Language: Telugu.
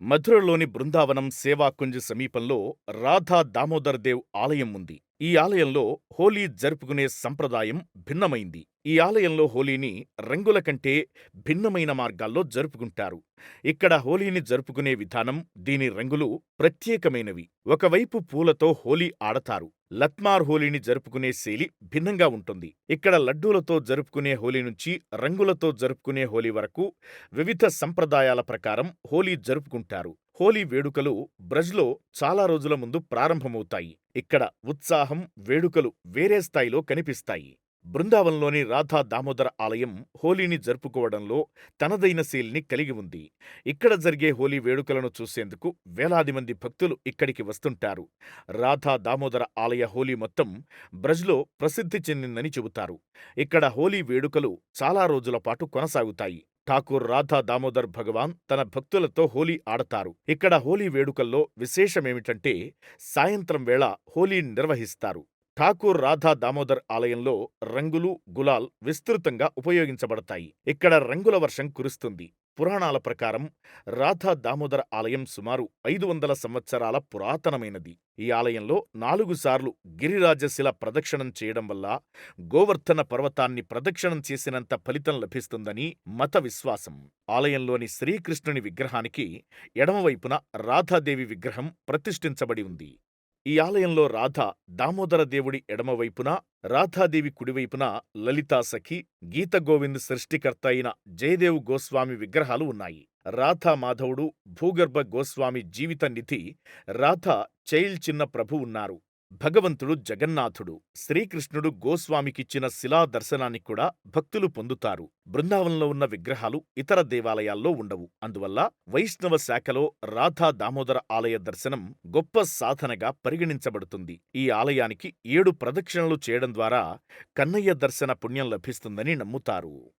మధురలోని బృందావనం సేవాకుంజ్ సమీపంలో రాధా దామోదర్ దేవ్ ఆలయం ఉంది. ఈ ఆలయంలో హోలీ జరుపుకునే సంప్రదాయం భిన్నమైంది. ఈ ఆలయంలో హోలీని రంగుల కంటే భిన్నమైన మార్గాల్లో జరుపుకుంటారు. ఇక్కడ హోలీని జరుపుకునే విధానం, దీని రంగులు ప్రత్యేకమైనవి. ఒకవైపు పూలతో హోలీ ఆడతారు. లత్మార్ హోలీని జరుపుకునే శైలి భిన్నంగా ఉంటుంది. ఇక్కడ లడ్డూలతో జరుపుకునే హోలీ నుంచి రంగులతో జరుపుకునే హోలీ వరకు వివిధ సంప్రదాయాల ప్రకారం హోలీ జరుపుకుంటారు. హోలీ వేడుకలు బ్రజ్లో చాలా రోజుల ముందు ప్రారంభమవుతాయి. ఇక్కడ ఉత్సాహం, వేడుకలు వేరే స్థాయిలో కనిపిస్తాయి. బృందావన్లోని రాధా దామోదర ఆలయం హోలీని జరుపుకోవడంలో తనదైన శైలిని కలిగి ఉంది. ఇక్కడ జరిగే హోలీ వేడుకలను చూసేందుకు వేలాది మంది భక్తులు ఇక్కడికి వస్తుంటారు. రాధా దామోదర ఆలయ హోలీ మొత్తం బ్రజ్లో ప్రసిద్ధి చెందిందని చెబుతారు. ఇక్కడ హోలీ వేడుకలు చాలా రోజుల పాటు కొనసాగుతాయి. ఠాకూర్ రాధా దామోదర్ భగవాన్ తన భక్తులతో హోలీ ఆడతారు. ఇక్కడ హోలీ వేడుకల్లో విశేషమేమిటంటే సాయంత్రం వేళ హోలీ నిర్వహిస్తారు. ఠాకూర్ రాధా దామోదర్ ఆలయంలో రంగులు, గులాల్ విస్తృతంగా ఉపయోగించబడతాయి. ఇక్కడ రంగుల వర్షం కురుస్తుంది. పురాణాల ప్రకారం రాధా దామోదర ఆలయం సుమారు ఐదు వందల సంవత్సరాల పురాతనమైనది. ఈ ఆలయంలో నాలుగు సార్లు గిరిరాజశిల ప్రదక్షిణం చేయడం వల్ల గోవర్ధన పర్వతాన్ని ప్రదక్షిణం చేసినంత ఫలితం లభిస్తుందని మత విశ్వాసం. ఆలయంలోని శ్రీకృష్ణుని విగ్రహానికి ఎడమవైపున రాధాదేవి విగ్రహం ప్రతిష్ఠించబడి ఉంది. ఈ ఆలయంలో రాధ దామోదర దేవుడి ఎడమవైపున, రాధాదేవి కుడివైపున లలితా సఖి, గీతగోవింద్ సృష్టికర్త అయిన జయదేవ్ గోస్వామి విగ్రహాలు ఉన్నాయి. రాధా మాధవుడు, భూగర్భ గోస్వామి జీవిత నిధి, రాధ చైల్ చిన్న ప్రభు ఉన్నారు. భగవంతుడు జగన్నాథుడు. శ్రీకృష్ణుడు గోస్వామికిచ్చిన శిలా దర్శనాన్ని కూడా భక్తులు పొందుతారు. బృందావనంలో ఉన్న విగ్రహాలు ఇతర దేవాలయాల్లో ఉండవు. అందువల్ల వైష్ణవ శాఖలో రాధా దామోదర ఆలయ దర్శనం గొప్ప సాధనగా పరిగణించబడుతుంది. ఈ ఆలయానికి ఏడు ప్రదక్షిణలు చేయడం ద్వారా కన్నయ్య దర్శన పుణ్యం లభిస్తుందని నమ్ముతారు.